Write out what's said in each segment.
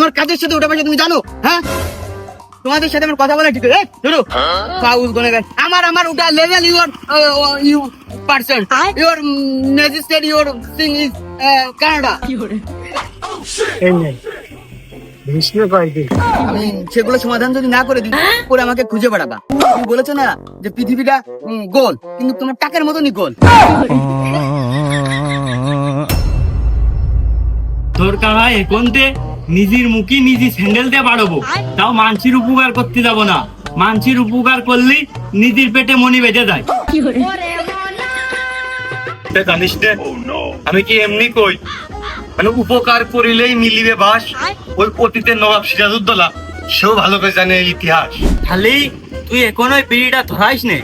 আমার কাজের সাথে ওটা পয়সা তুমি জানো? হ্যাঁ? তোমাদের সাথে আমার কথা বলা ঠিক আছে ধরো। পাউস গনে গেল আমার আমার ওটা level your you person your magistrate your Singh is Canada এই নেই আমি সেগুলো সমাধান যদি না করে দিই পরে আমাকে খুঁজে বেড়াবা। তুমি বলেছ না যে পৃথিবীটা গোল কিন্তু তোমার টাকের মতনই গোল। তোর কাহাই এখনতে নিজের মুখে নিজে স্যান্ডেল দিয়ে বাড়াবো। তাও মানসির উপকার করতে যাব না। মানসির উপকার করলে নিজের পেটে মনি বেঁধে যায় তে জানিস নে আমি কি এমনি কই? মানে উপকার করিলেই মিলিবে বাস। ওই অতীতের নবাব সিরাজউদ্দৌলা সেও ভালো করে জানে ইতিহাস। খালি তুই এখন ওই বিড়িটা ধরাইস নে।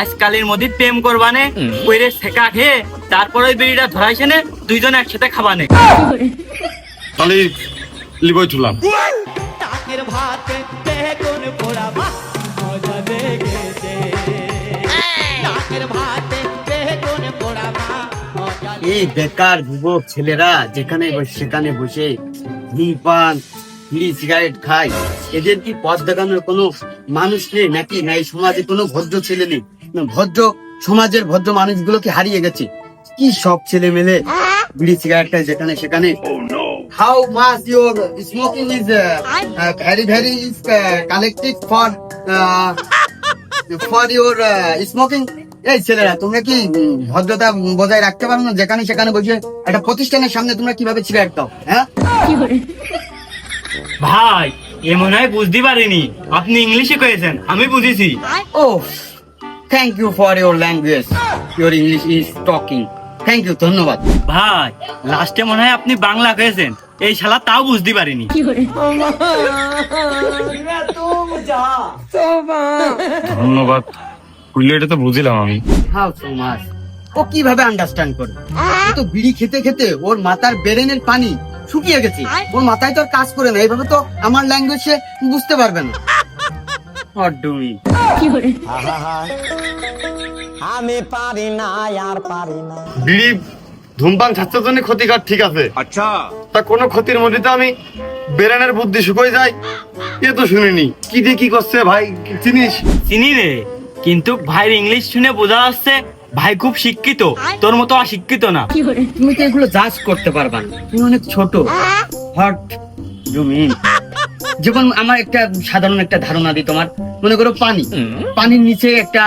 আজকালের মধ্যে প্রেম করবানে কইরে শেখা খেয়ে তারপর ওই বিড়িটা ধরাইস নে দুইজন একসাথে খাবানে তাহলে লিবই তুলাম টাকের ভাতে বেগুন পোড়া বাহ মজা লেগেছে টাকের ভাতে বেগুন পোড়া বাহ এই বেকার যুবক ছেলেরা যেখানে সেখানে বসে ধূমপান বিড়ি সিগারেট খায়। এদের কি পথ দেখানোর কোনো মানুষ নেই নাকি? না এই সমাজে কোনো ভদ্র ছেলে নেই। ভদ্র সমাজের ভদ্র মানুষগুলোকে হারিয়ে গেছে। কি সব ছেলে মেলে বিড়ি সিগারেট খায় যেখানে সেখানে? How much your smoking is very very is collected for for your smoking এই ছেলেরা তোমরা কি ভদ্রতা বজায় রাখতে পারো না? যেখানে সেখানে বসে একটা প্রতিষ্ঠানের সামনে তোমরা কীভাবে সিগারেট দাও হ্যাঁ? ভাই এ মনে হয় বুঝতে পারিনি। আপনি ইংলিশে কয়েছেন আমি বুঝেছি। ও thank you for your language your English is talking thank you ধন্যবাদ। ভাই লাস্টে মনে হয় আপনি বাংলা কয়েছেন। এই শালা তাও বুঝতে পারিনি। ধন্যবাদ। কইলে এটা তো বুঝিলাম আমি। হাউ সো মাচ ও কীভাবে আন্ডারস্ট্যান্ড করে ও তো বিড়ি খেতে খেতে ওর মাথার বেরেনের পানি শুকিয়ে গেছে। ওর মাথায় তো আর কাজ করে না এইভাবে তো আমার ল্যাঙ্গুয়েজ সে বুঝতে পারবে না। we? আমি পারি না আর পারি না। বিড়ি ধূমপান স্বাস্থ্যের জন্য ক্ষতিকর ঠিক আছে। আচ্ছা। তা কোনো ক্ষতির মধ্যে তো আমি বেরানের বুদ্ধি শুকোয় যায় এ তো শুনিনি। কি দিয়ে কি করছে ভাই? চিনিস? চিনি রে। কিন্তু ভাইয়ের ইংলিশ শুনে বোঝা যাচ্ছে ভাই খুব শিক্ষিত। তোর মতো অশিক্ষিত না। তুমি তো এগুলো জাজ করতে পারবা না। তুমি অনেক ছোট। হট মিন যেমন আমার একটা সাধারণ একটা ধারণা দিই তোমার মনে করো পানি। পানির নিচে একটা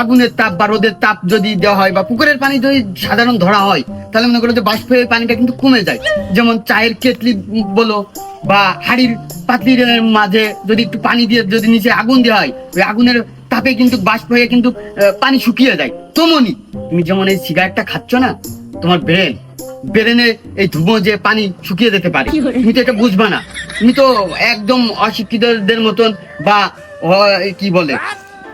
আগুনের তাপ বা রোদের তাপ যদি দেওয়া হয় বা পুকুরের পানি যদি সাধারণ ধরা হয় তাহলে মনে করো যে বাষ্প হয়ে পানিটা কিন্তু কমে যায়। যেমন চায়ের কেটলি বলো বা হাড়ির পাতির মাঝে যদি একটু পানি দিয়ে যদি নিচে আগুন দেওয়া হয় ওই আগুনের তাপে কিন্তু বাষ্প হয়ে কিন্তু পানি শুকিয়ে যায়। তেমনি তুমি যেমন এই সিগারেটটা খাচ্ছ না তোমার ব্রেন ব্রেনে এই ধুমো যে পানি শুকিয়ে যেতে পারে। তুমি তো এটা বুঝবা না। তুমি তো একদম অশিক্ষিতদের মতন বা কি বলে?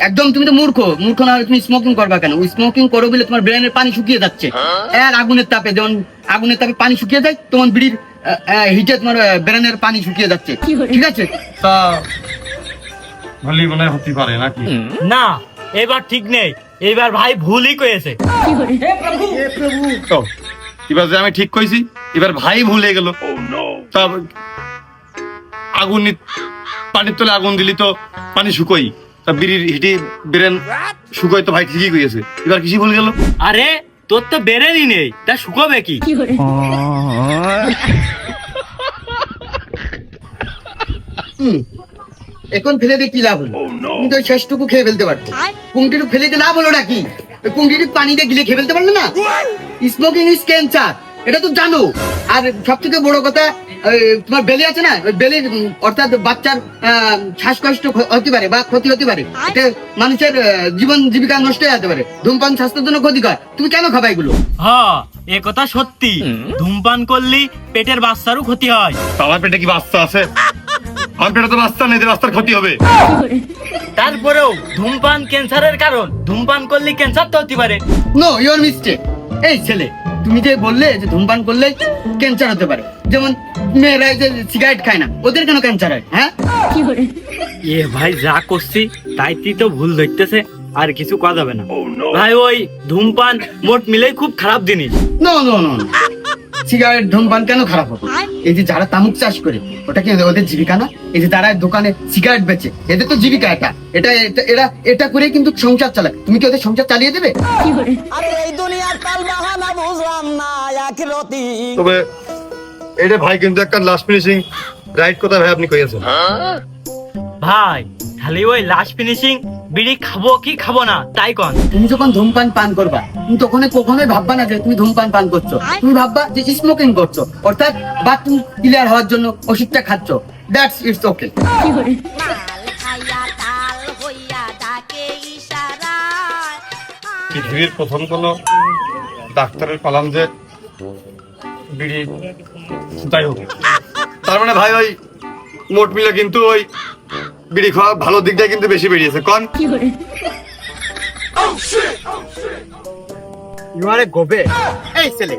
একদম তুমি তো মূর্খ মূর্খ না হলে তুমি স্মোকিং করবা কেন? ওই স্মোকিং করো বলে তোমার ব্রেনের পানি শুকিয়ে যাচ্ছে। আর আগুনের তাপে যেমন আগুনের তাপে পানি শুকিয়ে যায় তখন বিড়ির হিটে তোমার ব্রেনের পানি শুকিয়ে যাচ্ছে। ঠিক আছে? তা ভালোই মনে হতে পারে নাকি? না এবার ঠিক নেই। এবার ভাই ভুলই কয়েছে তো এবার যে আমি ঠিক কইছি এবার ভাই ভুলে গেল। তা আগুন পানির তলে আগুন দিলি তো পানি শুকোই তা বিড়ির হিটি বেরেন শুকোই তো ভাই ঠিকই কইছে। এবার কিছু ভুল গেল? আরে তোর তো বেরেনি নেই তা শুকোবে কি? এখন ফেলে দিয়ে কি লাভ হলো? তুমি তো ওই শেষটুকু খেয়ে ফেলতে পারতো। কুংটিটুকু ফেলে দিয়ে লাভ হলো নাকি? ওই কুংটিটুকু পানি দিয়ে গিলে খেয়ে ফেলতে পারলে না? স্মোকিং ইজ ক্যান্সার এটা তো জানো আর সব থেকে বড় কথা তোমার বেলে আছে না? ওই বেলে অর্থাৎ বাচ্চার শ্বাসকষ্ট হতে পারে বা ক্ষতি হতে পারে। মানুষের জীবন জীবিকা নষ্ট হয়ে যেতে পারে। ধূমপান স্বাস্থ্যের জন্য ক্ষতিকর। তুমি কেন খাবা এগুলো? হ এ কথা সত্যি। ধূমপান করলি পেটের বাচ্চারও ক্ষতি হয়। তা পেটে কি বাচ্চা আছে? আমার পেটে তো বাচ্চা নেই বাচ্চার ক্ষতি হবে। তারপরেও ধূমপান ক্যান্সারের কারণ। ধূমপান করলে ক্যান্সার তো হতে পারে। নো ইউর মিস্টেক এই ছেলে। তুমি যে বললে যে ধূমপান করলে ক্যান্সার হতে পারে। যেমন মেয়েরা যে সিগারেট খায় না ওদের কেন ক্যান্সার হয় হ্যাঁ? এ ভাই যা করছি তাই তুই তো ভুল ধরতেছে আর কিছু করা যাবে না। ভাই ওই ধূমপান মোট মিলেই খুব খারাপ জিনিস। নো নো নো সিগারেট ধূমপান কেন খারাপ হবে? এই যে যারা তামুক চাষ করে ওটা কি ওদের জীবিকা না? এই যে তারা দোকানে সিগারেট বেচে এদের তো জীবিকা এটা। এটা এটা- এরা এটা করে কিন্তু সংসার চালায়। তুমি কি ওদের সংসার চালিয়ে দেবে? আরে এই দুনিয়ার তাল বাহানা বুঝলাম না এক রতি। তবে এটা ভাই কিন্তু একটা লাস্ট ফিনিশিং রাইট কথা ভাই আপনি কইয়াছেন। ভাই খালি ওই লাস্ট ফিনিশিং বিড়ি খাব কি খাব না তাই কন। তুমি যখন ধূমপান পান করবা তুমি তখন কখনোই ভাববা না যে তুমি ধূমপান পান করছ। তুমি ভাববা যে স্মোকিং করছ অর্থাৎ বাথরুম ক্লিয়ার হওয়ার জন্য ওষুধটা খাচ্ছ। দ্যাটস ইটস ওকে পৃথিবীর প্রথম কোন ডাক্তারের কলাম যে বিড়ি যাই হোক। তার মানে ভাই ওই মোট মিলে কিন্তু ওই বিড়ি খাওয়া ভালো দিকটা কিন্তু বেশি বেরিয়েছে। কন। ইউ আর এ গোবে। এই ছেলে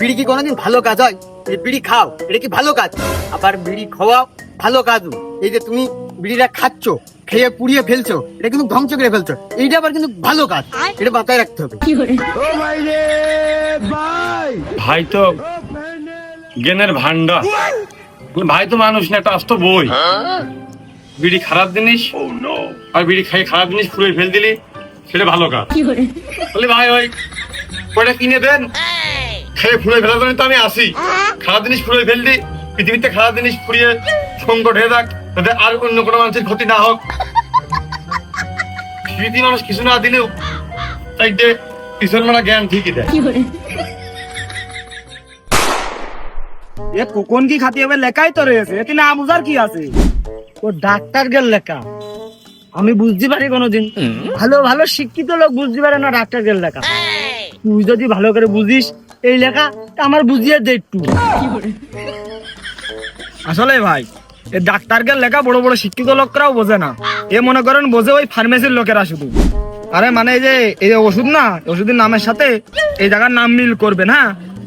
বিড়ি কি কোনোদিন ভালো কাজ হয়? এই বিড়ি খাও এটা কি ভালো কাজ? আবার বিড়ি খাওয়া ভালো কাজ। এই যে তুমি বিড়িটা খাচ্ছ খেয়ে পুড়িয়ে ফেলছো এটা কিন্তু ধ্বংস করে ফেলছো। এইটা আবার কিন্তু ভালো কাজ। এটা মাথায় রাখতে হবে। ভাই। তো জ্ঞানের ভান্ডার ভাই তো মানুষ না একটা আস্ত বই। বিড়ি খারাপ জিনিস। আর বিড়ি খাই খারাপ জিনিস ফুলে ফেল দিলি সেটা ভালো কাজ। বলে ভাই ওই কয়টা কিনে দেন? খেয়ে ফুলে ফেলার জন্য তো আমি আসি। খারাপ জিনিস ফুলে ফেল দি পৃথিবীতে খারাপ জিনিস ফুরিয়ে সংকট হয়ে যাক যাতে আর অন্য কোনো মানুষের ক্ষতি না হোক। পৃথিবী মানুষ কিছু না দিলেও তাই যে পিছন মারা জ্ঞান ঠিকই দেয়। এ কোন কি খাতি হবে? লেখাই তো রয়েছে। এতে না বুঝার কি আছে? ও ডাক্তার গেল লেখা। আমি বুঝতে পারি কোনোদিন। ভালো ভালো শিক্ষিত লোক বুঝতে পারে না ডাক্তার গেল লেখা। তুই যদি ভালো করে বুঝিস এই লেখা আমার বুঝিয়ে দে একটু। আসলে ভাই ডাক্তার গেল লেখা বড় বড় শিক্ষিত লোকরাও বোঝে না। এ মনে করেন বোঝে ওই ফার্মেসির লোকেরা শুধু। আরে মানে এই যে এই যে ওষুধ না ওষুধের নামের সাথে এই জায়গার নাম মিল করবে না।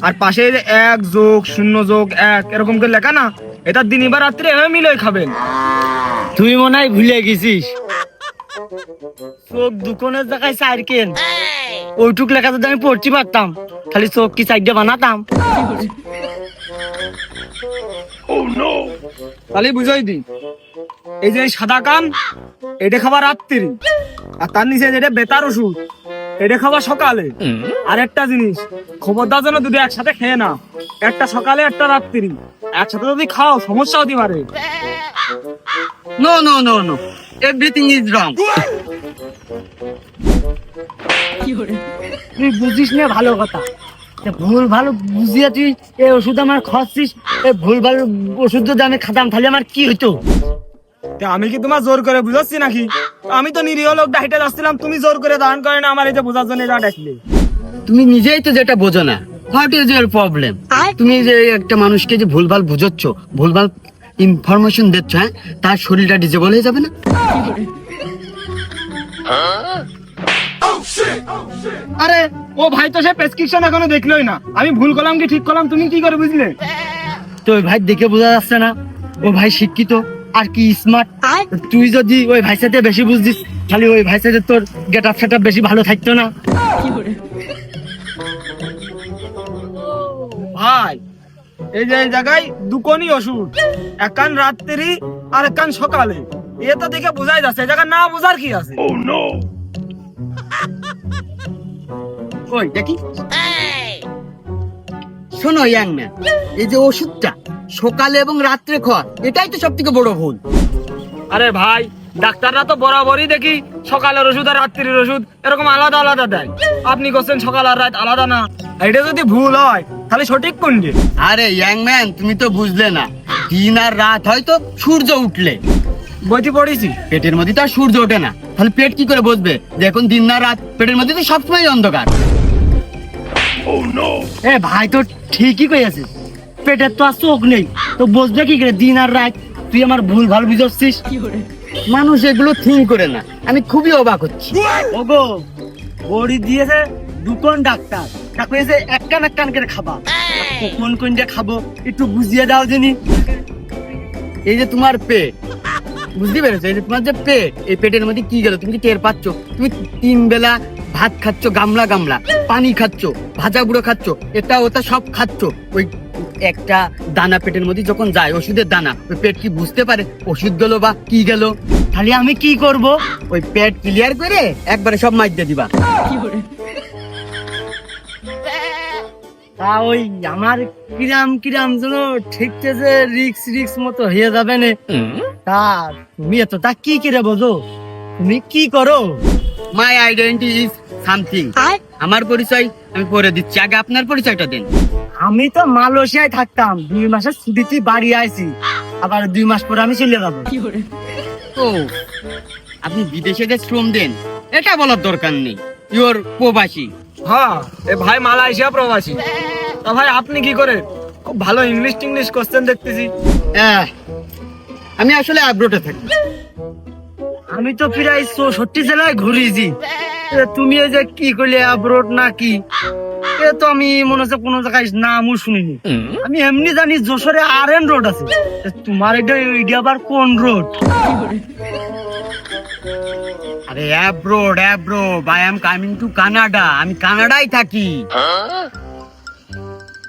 আর পাশে এই যে এক যোগ শূন্য যোগ এক এরকম করে লেখা না এটা দিন বা রাত্রে এভাবে মিলে খাবেন। তুই মনে হয় ভুলে গেছিস। চোখ দুকনের জায়গায় সাইকেল ওইটুক লেখা যদি আমি পড়তে পারতাম খালি চোখ কি সাইডে বানাতাম? তাহলে বুঝাই দি এই যে সাদা কাম এটা খাবার রাত্রি আর তার নিচে যেটা বেতার ওষুধ। এটা খাবার সকালে। আর একটা জিনিস খবরদার যেন দুটো একসাথে খেয়ে না একটা সকালে একটা রাত্রি। একসাথে যদি খাও সমস্যা হতে পারে। No no no no everything is wrong তুই বুঝিস না ভালো কথা। ভুল ভালো বুঝিয়ে তুই এই ওষুধ আমার খাচ্ছিস এই ভুল ভালো ওষুধ যদি আমি খাতাম তাহলে আমার কি হইতো? আমি কি তোমার জোর করে বুঝাচ্ছি নাকি? আমি তো নিরীহ লোক ডাইটে যাচ্ছিলাম তুমি জোর করে দান করে না আমার এই যে বোঝার জন্য এটা ডাকলে। তুমি নিজেই তো যেটা বোঝো না। হোয়াট ইজ ইউর প্রবলেম তুমি যে একটা মানুষকে যে ভুলভাল বুঝাচ্ছ ভুলভাল ইনফরমেশন দিচ্ছ হ্যাঁ তার শরীরটা ডিজেবল হয়ে যাবে না? আরে ও ভাই তো সে প্রেসক্রিপশন এখনও দেখলোই না। আমি ভুল করলাম কি ঠিক করলাম তুমি কি করে বুঝলে? তো ভাই দেখে বোঝা যাচ্ছে না। ও ভাই শিক্ষিত। আর কি স্মার্ট তুই যদি ওই ভাই সাথে বেশি বুঝছিস তাহলে ওই ভাই সাথে তোর গেট আপ সেট বেশি ভালো থাকতো না। ভাই এই যে জায়গায় দুকনি ওষুধ এক কান রাত্রি আর এক কান সকালে। এ তো দেখে বোঝাই যাচ্ছে জায়গা না বোঝার কি আছে? ওই দেখি। শোনো ইয়াং ম্যান এই যে ওষুধটা সকালে এবং রাত্রে খাওয়া এটাই তো সব থেকে বড় ভুল। আরে ভাই ডাক্তাররা তো বরাবরই দেখি সকালের ওষুধ আর রাত্রির ওষুধ এরকম আলাদা আলাদা দেয়। আপনি করছেন সকাল আর রাত আলাদা না। এটা যদি ভুল হয় তাহলে সঠিক কোনটি আরে ইয়াং ম্যান তুমি তো বুঝলে না। দিন আর রাত হয়তো সূর্য উঠলে। বইতে পড়েছি। পেটের মধ্যে তো আর সূর্য ওঠে না। তাহলে পেট কি করে বুঝবে যে এখন দিন না রাত পেটের মধ্যে তো সবসময় অন্ধকার। এ ভাই তো ঠিকই কইয়াছিস। পেটের তো আর চোখ নেই। তো বুঝবে কি করে দিন আর রাত? তুই আমার ভুল ভালো বুঝাচ্ছিস মানুষ এগুলো থিঙ্ক করে না। আমি খুবই অবাক হচ্ছি। ওগো বড়ি দিয়েছে দুকন ডাক্তার। তাকে এসে এক কান এক কান করে খাবা। কোন কোনটা খাব একটু বুঝিয়ে দাও যিনি এই যে তোমার পেট। বুঝতে পেরেছ? এই যে তোমার যে পেট এই পেটের মধ্যে কি গেল? তুমি কি টের পাচ্ছ? তুমি তিন বেলা ভাত খাচ্ছ গামলা গামলা। পানি খাচ্ছ ভাজা গুঁড়ো খাচ্ছ এটা ওটা সব খাচ্ছ। ওই একটা দানা পেটের মধ্যে যখন যায় ওষুধের দানা ওই পেট কি বুঝতে পারে ওষুধ গেলো বা কি গেল? তাহলে আমি কি করব? ওই পেট ক্লিয়ার করে একবারে সব দিয়ে দিবা। তা ওই আমার কিরাম কিরাম যেন ঠিকতেছে রিক্স রিক্স মতো হয়ে যাবে না। তা তুমি এত তা কি কিরে বোঝো? তুমি কি করো? মাই আইডেন্টি ইজ সামথিং আমার পরিচয় আমি পরে দিচ্ছি। আগে আপনার পরিচয়টা দেন। আমি তো মালয়েশিয়ায় থাকতাম। দুই মাসের ছুটিতে বাড়ি আইছি আবার দুই মাস পরে আমি চলে যাব। ও আপনি বিদেশে যে শ্রম দেন এটা বলার দরকার নেই। ইওর প্রবাসী। হ্যাঁ এ ভাই মালয়েশিয়া প্রবাসী। তা ভাই আপনি কি করে? খুব ভালো ইংলিশ টিংলিশ কোশ্চেন দেখতেছি। আমি আসলে আব্রোটে থাকি। আমি তো প্রায় চৌষট্টি জেলায় ঘুরিয়েছি এ, তুমি এই যে কি করলে আব্রোড না কি? এ তো আমি মনে হচ্ছে কোনো জায়গায় নামও শুনিনি। আমি এমনি জানি যশোরে আর এন রোড আছে। তোমার এটা এটা আবার কোন রোড? আরে abroad abroad I am coming to Canada আমি কানাডায় থাকি।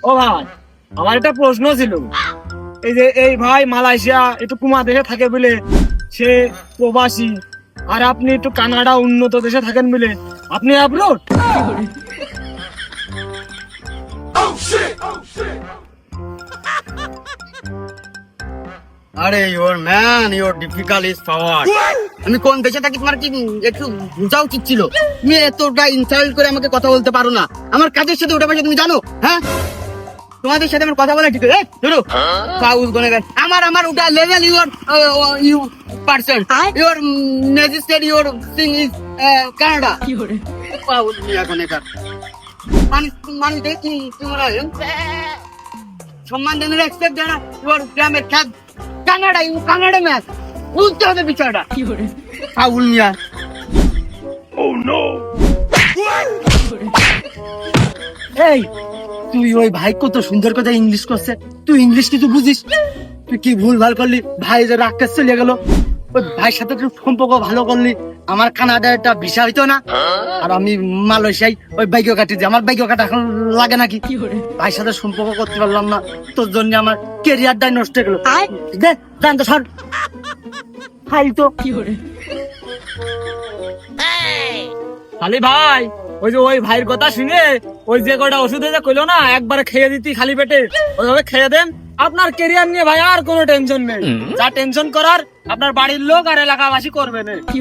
ও ভাই আমার একটা প্রশ্ন ছিল। এই যে এই ভাই মালয়েশিয়া একটু কুমা দেশে থাকে বলে সে প্রবাসী। আর আপনি একটু কানাডা উন্নত দেশে থাকেন বলে আপনি অ্যাব্রোড আরে your man your difficult is power আমি কোন দেশে থাকি তোমার কি একটু বোঝা উচিত ছিল? তুমি এতটা ইনসাল্ট করে আমাকে কথা বলতে পারো না। আমার কাজের সাথে ওটা তুমি জানো হ্যাঁ? তোমাদের সাথে আমার কথা বলা ঠিক আছে ধরো। পাউস গনে গেছে। আমার আমার ওটা level your you person your magistrate your Singh is Canada পাউস মিয়া গনে কার মানে মানে দেখি তোমরা সম্মান দেনের এক্সপেক্ট ইউর গ্রামের খ্যাত কানাডা ইউ কানাডা ম্যাচ বুঝতে হবে বিষয়টা। মিয়া এই তুই ওই ভাই কত সুন্দর কথা ইংলিশ করছে। তুই ইংলিশ কিছু বুঝিস? তুই কি ভুল ভালো করলি? ভাই যে রাক্ষস চলে গেল। ওই ভাইয়ের সাথে তুই সম্পর্ক ভালো করলি। আমার কানাডা একটা ভিসা হইতো না। আর আমি মালয়েশিয়ায় ওই বাইক কাটি আমার বাইক কাটা এখন লাগে নাকি? ভাইয়ের সাথে সম্পর্ক করতে পারলাম না। তোর জন্য আমার কেরিয়ারটাই নষ্ট হয়ে গেল। দে জান তো সর। হাই তো। খালি ভাই ওই যে ওই ভাইয়ের কথা শুনে ওই যে কটা ওষুধ যে কইলো না একবারে খেয়ে দিতি খালি পেটে। ওইভাবে খেয়ে দেন। আপনার কেরিয়ার নিয়ে ভাই আর কোনো টেনশন নেই। যা টেনশন করার আপনার বাড়ির লোক আর এলাকাবাসী করবে না। কি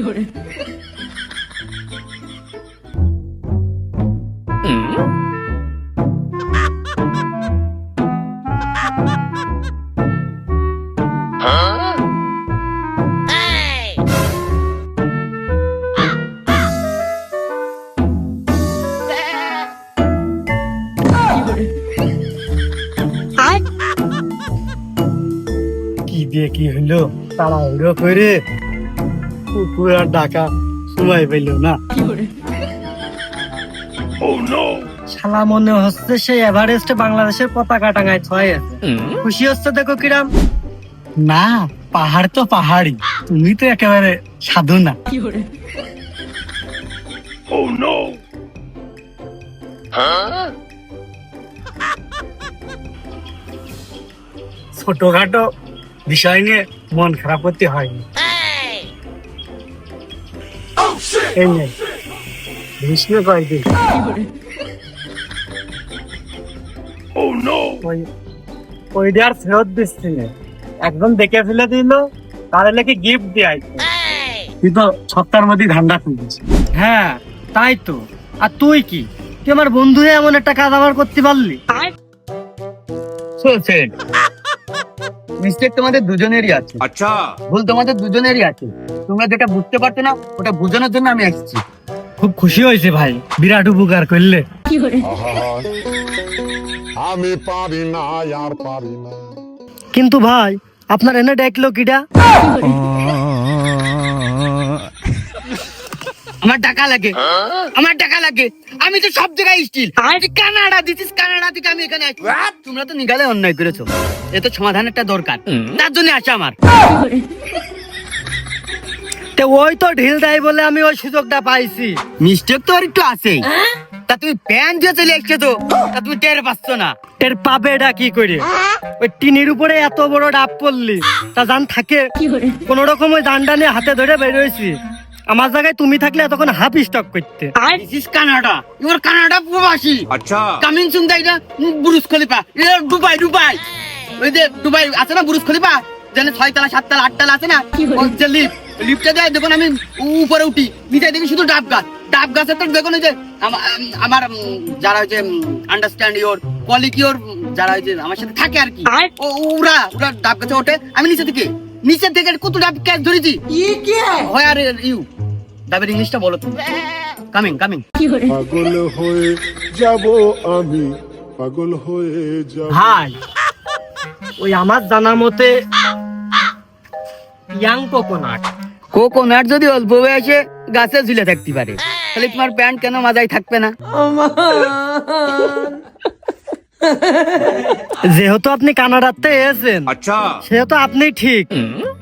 দিয়ে কি হইল? তাড়াহুড়ো করে কুকুর আর ডাকা সময় পাইল না। শালা মনে হচ্ছে সেই এভারেস্টে বাংলাদেশের পতাকা টাঙায় ছয় আছে। খুশি হচ্ছে দেখো কিরাম? না পাহাড় তো পাহাড়ই। তুমি তো একেবারে সাধু না। ছোটখাটো বিষয় নিয়ে মন খারাপ করতে হয়নি। এই নে, ভীষ্ম কয়েকদিন ওইটা আর ফেরত দিচ্ছি না। একদম দেখে ফেলে দিল তার লেগে গিফট দেয় তুই তো সপ্তাহের মধ্যে ধান্দা খুলছিস হ্যাঁ তাই তো। আর তুই কি? তুই আমার বন্ধু হয়ে এমন একটা কাজ আবার করতে পারলি? মিস্টেক তোমাদের দুজনেরই আছে। আচ্ছা। ভুল তোমাদের দুজনেরই আছে। তোমরা যেটা বুঝতে পারছ না ওটা বোঝানোর জন্য আমি আসছি। খুব খুশি হয়েছে ভাই বিরাট উপকার করলে। আমি পারি না আর পারি না। কিন্তু ভাই আপনার এনে ডাকলো কিটা আমার টাকা লাগে। আমার টাকা লাগে। আমি তো সব জায়গায় still Canada this is Canada থেকে আমি এখানে আসছি। তোমরা তো নিগালে অন্যায় করেছ। এ তো সমাধান একটা দরকার তার জন্য আসা আমার। তে ওই তো ঢিল দেয় বলে আমি ওই সুযোগটা পাইছি। মিস্টেক তো আর একটু আছেই। তা তুমি প্যান দিয়ে চলে এসছো তো তা তুমি টের পাচ্ছ না। টের পাবে এটা কি করে? ওই টিনের উপরে এত বড় ডাব পড়লি। তা জান থাকে। কোন রকম ওই জানটা নিয়ে হাতে ধরে বেরোয়েছি আমার জায়গায় তুমি থাকলে এতক্ষণ হাফ স্টক করতে। This is Canada your Canada প্রবাসী। আচ্ছা। কামিং সুন দা এটা বুরুজ খলিফা। এটা দুবাই দুবাই ওই যে দুবাই আছে না বুরুজ খলিফা? জানে ছয় তলা সাত তলা আট তলা আছে না? ওই যে লিফট লিফটে দেয় দেখুন আমি উপরে উঠি। নিচে দেখি শুধু ডাব গাছ। ডাব গাছের তো দেখুন ওই যে আমার যারা হচ্ছে আন্ডারস্ট্যান্ড ইওর কোয়ালিটি ইওর যারা হচ্ছে আমার সাথে থাকে আর কি। ও- ওরা ওরা ডাব গাছে ওঠে। আমি নিচে থেকে নিচে থেকে কত ডাব ক্যাচ ধরেছি? হোয়ার ইউ ডাবের ইংলিশটা বলো তুমি কামিং কামিং পাগল হয়ে যাব আমি। পাগল হয়ে যাব। ভাই ওই আমার জানা মতে ইয়াং কোকোনাট। কোকোনাট যদি অল্প বয়সে গাছে ঝুলে থাকতে পারে তাহলে তোমার প্যান্ট কেন মাজায় থাকবে না? যেহেতু আপনি কানাডাতে এসেছেন আচ্ছা। সেহেতু আপনি ঠিক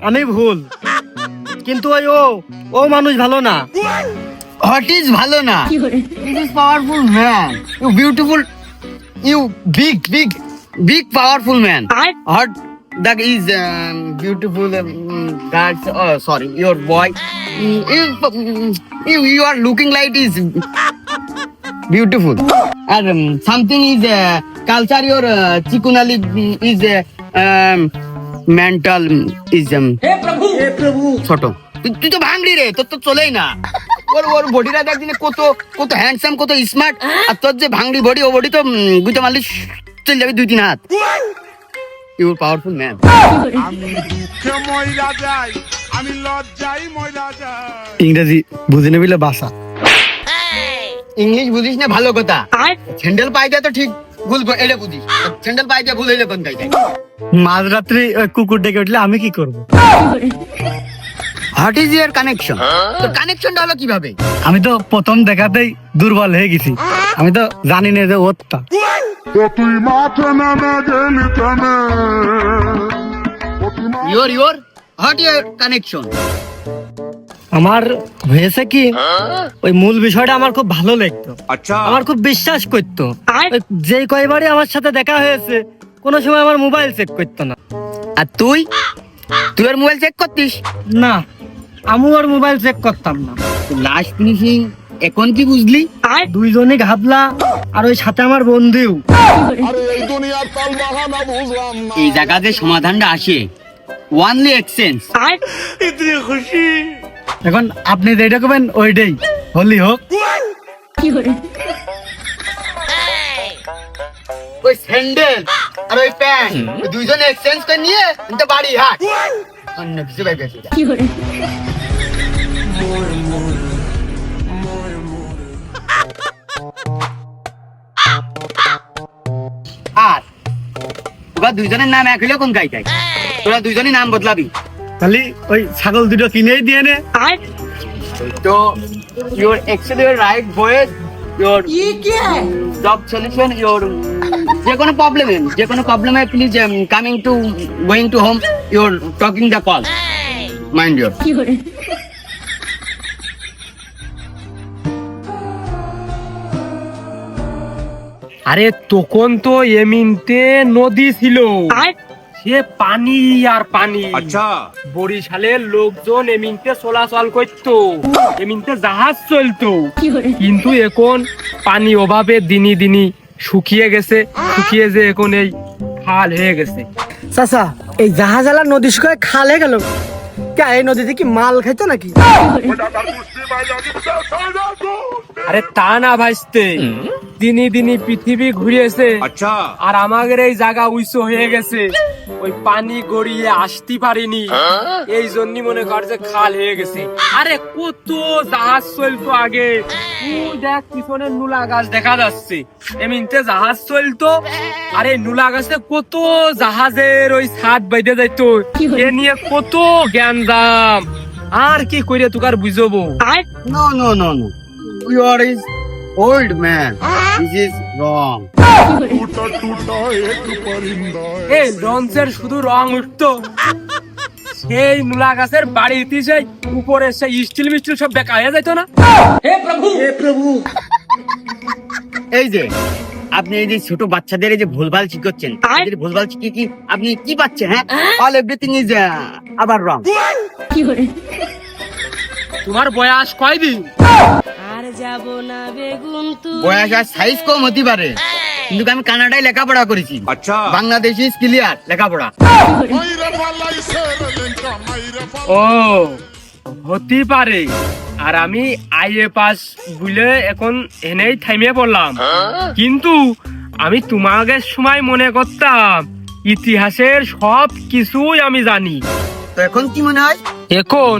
আমি ভুল। কিন্তু ওই ও ও মানুষ ভালো না হট ইজ ভালো না this is powerful man you beautiful you big big big powerful man hot that is um, beautiful um, that's oh sorry your boy Mm, you, you you are looking like is beautiful and um, something is ছোট। তুই তো ভাঙড়ি রে তোর তো চলেই না। ওর ওর বডিটা দেখ দিনে কত কত হ্যান্ডসাম কত স্মার্ট আর তোর যে ভাঙড়ি বডি ও বডি তো গুইতে মারলি চলে যাবে দুই তিন হাত। ইউর পাওয়ারফুল ম্যান আমি লজ্জাই যাই। ইংরেজি বুঝে নেবিলে বাসা। ইংলিশ বুঝিস না ভালো কথা। স্যান্ডেল পাইতে তো ঠিক ভুল এটা বুঝিস। স্যান্ডেল পাইতে ভুল হইলে কোন তাই মাঝরাত্রি ওই কুকুর ডেকে উঠলে আমি কি করব? হোয়াট ইজ ইয়ার কানেকশন তোর কানেকশনটা হলো কীভাবে? আমি তো প্রথম দেখাতেই দুর্বল হয়ে গেছি। আমি তো জানি না যে ওরটা। তুই মাঠে নামে গেলি টানে ও তুই মা- ইয়োর ইয়োর হোয়াট ইয়ার কানেকশন আমার হয়েছে কি ওই মূল বিষয়টা আমার খুব ভালো লাগতো আমার খুব বিশ্বাস করতো। যে কয়বারই আমার সাথে দেখা হয়েছে কোনো সময় আমার মোবাইল চেক করতো না। আর তুই? তুই আর মোবাইল চেক করতিস? না আমি আর মোবাইল চেক করতাম না। লাস্ট ফিনিশিং এখন কি বুঝলি? দুইজনে ঘাবলা আর ওই সাথে আমার বন্ধু এই এই জায়গাতে সমাধানটা আসে। ওয়ানলি এক্সচেঞ্জ খুশি। এখন আপনি যেটা করবেন ওইটাই। হলি হোক। ওই স্যান্ডেল আর ওই প্যান্ট। দুইজনে এক্সচেঞ্জ করে নিয়ে কিন্তু বাড়ি হাট। অন্য কিছু ভেবে আর তোরা দুইজনের নাম এক হইলে কোন গাইটাই? তোরা দুইজনই নাম বদলাবি। খালি ওই ছাগল দুটো কিনেই দিয়ে নে। তো your actually your right voice your job solution your যে কোনো প্রবলেম যে কোনো প্রবলেমে please coming to going to home your talking the call mind your আরে তখন তো এমিনতে নদী ছিল। সে পানি আর পানি। আচ্ছা। বরিশালের লোকজন এমিনতে চলাচল করতো। এমিনতে জাহাজ চলতো। কিন্তু এখন পানি অভাবে দিনই দিনই শুকিয়ে গেছে শুকিয়ে যে এখন এই খাল হয়ে গেছে। চাচা এই জাহাজ আলা নদী শুকায় খাল হয়ে গেল। কে এই নদীতে কি মাল খাইতো নাকি? আরে তা না ভাইস্তে দিনই দিনই পৃথিবী ঘুরিয়েছে আচ্ছা। আর আমাদের এই জায়গা উইসো হয়ে গেছে। ওই পানি গড়িয়ে আসতে পারিনি। এই জন্য মনে কর যে খাল হয়ে গেছে। আরে কত জাহাজ চলতো আগে। দেখ পিছনে নুলা গাছ দেখা যাচ্ছে। এমনিতে জাহাজ চলতো। আরে নুলা গাছে কত জাহাজের ওই ছাদ বাইতে যাইতো। এ নিয়ে কত জ্ঞান দাম আর কি কইরে তুকার বুঝব? No, no, no, no. You are is old man. This is wrong. এই লঞ্চের শুধু রং উঠতো। সেই মুলা গাছের বাড়িতে সেই উপরে সেই স্টিল মিস্টিল সব বেকা হয়ে যাইতো না। হে প্রভু! হে প্রভু! এই যে আপনি এই যে ছোট বাচ্চাদের এই যে ভুলভাল শিখাচ্ছেন এদের ভুলভাল শিখিয়ে কি আপনি কি পাচ্ছেন হ্যাঁ? অল এভরিথিং ইজ আবার রং কি করে? তোমার বয়স কয় দিন যাব না বেগুন তু বয়স আর সাইজ কম হতে পারে। কিন্তু আমি কানাডায় লেখাপড়া করেছি। আচ্ছা। বাংলাদেশি ক্লিয়ার লেখাপড়া। ও হতে পারে। আর আমি আইএ পাস বুলে এখন এনেই থাইমে পড়লাম। কিন্তু আমি তোমাকে সময় মনে করতাম ইতিহাসের সব কিছুই আমি জানি। তো এখন কি মনে হয়? এখন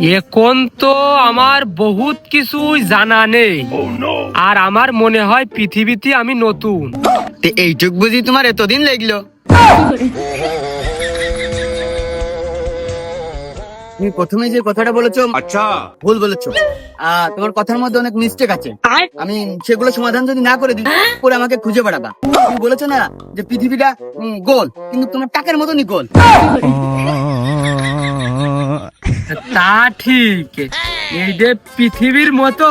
এখন তো আমার বহুত কিছুই জানা নেই। আর আমার মনে হয় পৃথিবীতে আমি নতুন। তো এইটুক বুঝি তোমার এতদিন লাগল। তুমি প্রথমে যে কথাটা বলেছ আচ্ছা। ভুল বলেছ। আহ, তোমার কথার মধ্যে অনেক মিস্টেক আছে। আমি সেগুলো সমাধান যদি না করে দিই পরে আমাকে খুঁজে বেড়াবা। তুমি বলেছ না যে পৃথিবীটা গোল কিন্তু তোমার টাকার মতনই গোল। তা ঠিক। এই যে পৃথিবীর মতো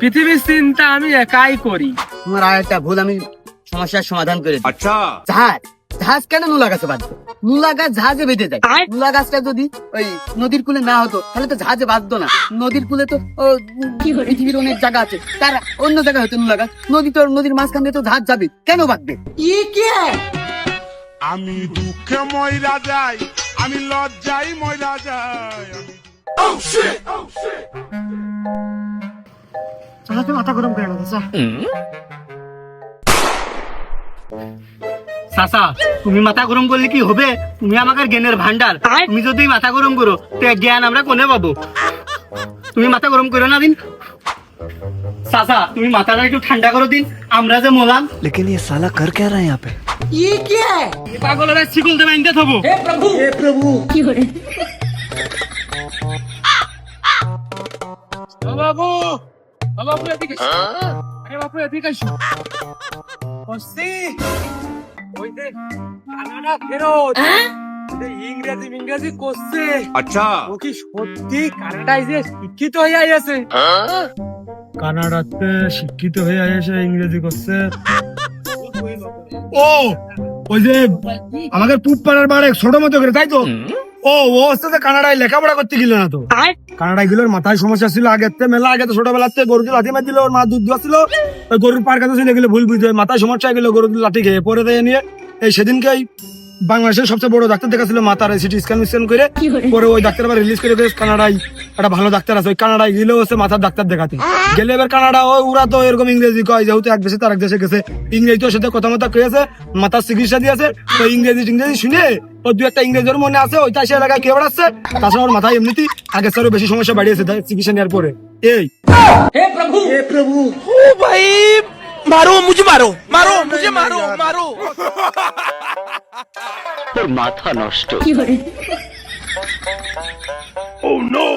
পৃথিবীর চিন্তা আমি একাই করি। তোমার আর একটা ভুল আমি সমস্যার সমাধান করে আচ্ছা। জাহাজ। জাহাজ কেন নুলা গাছে বাঁধবে? নুলা গাছ জাহাজে বেঁধে যায়। নুলা গাছটা যদি ওই নদীর কূলে না হতো তাহলে তো জাহাজে বাঁধতো না। নদীর কূলে তো ও, পৃথিবীর অনেক জায়গা আছে। তার অন্য জায়গায় হতো নুলা গাছ। নদী তো নদীর মাঝখান দিয়ে তো জাহাজ যাবে। কেন বাঁধবে? আমি দুঃখে ময়রা যাই। আমি লজ্জাই ময়রা যাই আমি মাথা গরম করে না চাচা তুমি মাথা গরম করলে কি হবে তুমি আমাকে জ্ঞানের ভান্ডার তুমি যদি মাথা গরম করো তো জ্ঞান আমরা কোনে পাবো তুমি মাথা গরম করো না দিন চাচা তুমি মাথাটা একটু ঠান্ডা করো দিন আমরা যে মোলাম लेकिन ये साला कर क्या रहा है यहाँ पे পাগলেরা শিকল দেবে ইন্দে থবো। ও বাবু ও বাবু এদিকে আরে বাবু এদিকে এসো। বসছি। ওই যে কানাডা ফেরত। ইংরেজি ইংরেজি করছে। আচ্ছা। ও কি সত্যি কানাডায় যে শিক্ষিত হয়ে আছে কানাডাতে শিক্ষিত হয়ে এসে ইংরেজি করছে। ও ওই যে আমাদের পুপ পাড়ার বাড়ে ছোট মতো করে তাই তো? ও ও হচ্ছে কানাডায় লেখাপড়া করতে গেল না তো? কানাডায় গেলে মাথায় সমস্যা ছিল আগে থেকে মেলা আগে তো ছোটবেলাতে গরুকে লাঠি মার দিল ওর মা দুধ দোয়া ছিল ওই গরুর পার কাছে গেলে ভুল বুঝতে মাথায় সমস্যা গেল গরুর লাঠি খেয়ে পরে নিয়ে। এই সেদিনকে বাংলাদেশের সবচেয়ে বড় ডাক্তার দেখাছিল মাতার সিটি স্ক্যান স্ক্যান করে। পরে ওই ডাক্তার আবার রিলিজ করে কানাডায় একটা ভালো ডাক্তার আছে ওই কানাডায় গেলেও হচ্ছে মাথার ডাক্তার দেখাতে। গেলে এবার কানাডা ওই ওরা তো এরকম ইংরেজি কয় যেহেতু এক দেশে তার এক দেশে গেছে। ইংরেজি তোর সাথে কথা মতো কয়েছে মাথার চিকিৎসা দিয়েছে তো ইংরেজি টিংরেজি শুনে ও দু একটা ইংরেজি ওর মনে আছে ওইটা সে এলাকায় কে বেড়াচ্ছে তাছাড়া ওর মাথায় এমনিতে আগের স্যারও বেশি সমস্যা বাড়িয়েছে চিকিৎসা নেওয়ার পরে। এই। হে প্রভু! হে প্রভু! ও ভাই মারো মুঝে মারো মারো মুঝে মারো মারো। তোর মাথা নষ্ট। ও নো